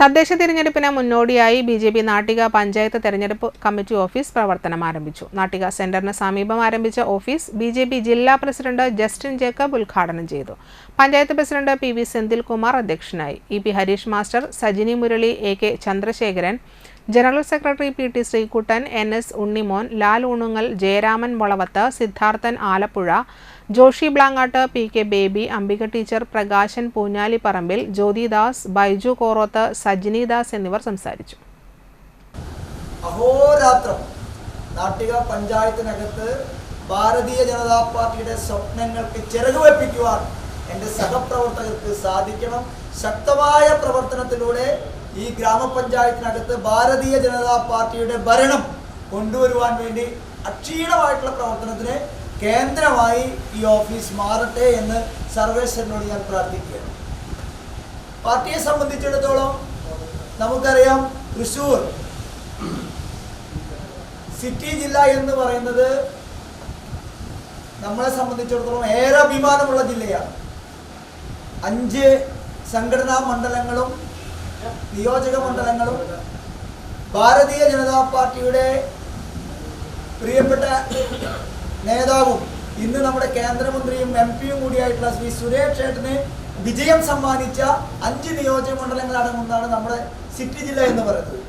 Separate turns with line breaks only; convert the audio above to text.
തദ്ദേശ തിരഞ്ഞെടുപ്പിന് മുന്നോടിയായി B J P Nattika panchayat തെരഞ്ഞെടുപ്പ് കമ്മിറ്റി ഓഫീസ് പ്രവർത്തനം ആരംഭിച്ചു. നാട്ടിക സെന്ററിന് സമീപം ആരംഭിച്ച ഓഫീസ് ബി ജെ പി ജില്ലാ പ്രസിഡന്റ് ജസ്റ്റിൻ ജേക്കബ് ഉദ്ഘാടനം ചെയ്തു. Panchayat president P V Senthilkumar അധ്യക്ഷനായി. E P Harish master Sajini Murali A K Chandrasekharan general secretary P T Sreekuttan N S Unnimon Lal Unungal Jayaraman Mulavath Siddharthan Alappuzha Joshi Blangad P K Baby Ambika teacher Prakashan Poonjalipparambil Jyothidas Baiju Koroth Sajini Das എന്നിവർ സംസാരിച്ചു.
അഹോരാത്രം നാട്ടിക പഞ്ചായത്തിനകത്ത് ഭാരതീയ ജനതാ പാർട്ടിയുടെ സ്വപ്നങ്ങൾക്ക് ചിറക് വെപ്പിക്കുവാൻ എന്റെ സഹപ്രവർത്തകർക്ക് സാധിക്കണം. ശക്തമായ പ്രവർത്തനത്തിലൂടെ ഈ ഗ്രാമപഞ്ചായത്തിനകത്ത് ഭാരതീയ ജനതാ പാർട്ടിയുടെ ഭരണം കൊണ്ടുവരുവാൻ വേണ്ടി അക്ഷീണമായിട്ടുള്ള പ്രവർത്തനത്തിന് കേന്ദ്രമായി ഈ ഓഫീസ് മാറട്ടെ എന്ന് സർവേശ്വരനോട് ഞാൻ പ്രാർത്ഥിക്കുകയാണ്. പാർട്ടിയെ സംബന്ധിച്ചിടത്തോളം നമുക്കറിയാം തൃശ്ശൂർ സിറ്റി ജില്ല എന്ന് പറയുന്നത് നമ്മളെ സംബന്ധിച്ചിടത്തോളം ഏറെ അഭിമാനമുള്ള ജില്ലയാണ്. അഞ്ച് സംഘടനാ മണ്ഡലങ്ങളും നിയോജക മണ്ഡലങ്ങളും ഭാരതീയ ജനതാ പാർട്ടിയുടെ പ്രിയപ്പെട്ട നേതാവും ഇന്ന് നമ്മുടെ കേന്ദ്രമന്ത്രിയും എം പിയും കൂടിയായിട്ടുള്ള ശ്രീ സുരേഷ് ഏട്ടന് വിജയം സമ്മാനിച്ച അഞ്ച് നിയോജക മണ്ഡലങ്ങളടങ്ങുന്നതാണ് നമ്മുടെ സിറ്റി ജില്ല എന്ന് പറയുന്നത്.